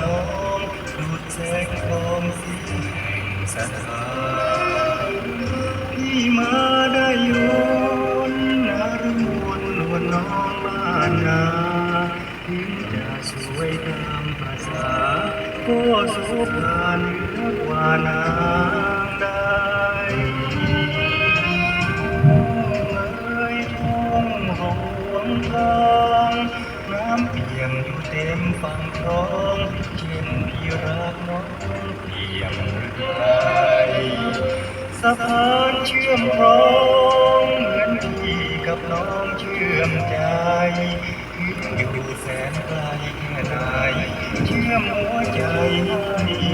น้องดูดแสงทอมสีสถานพี่มาได้ยนนารุวนนวลน้องมานนาถึงจะสวยตามภาษาก็โสภาเหนอกว่านางได้ทองน้ำเปี่ยมอยู่เต็มฝั่งคลอง พานเชื่อมพร้องเหมือนพี่กับน้องเชื่อมใจอยู่แสนไกลแค่ไหนเชื่อมหัวใจให้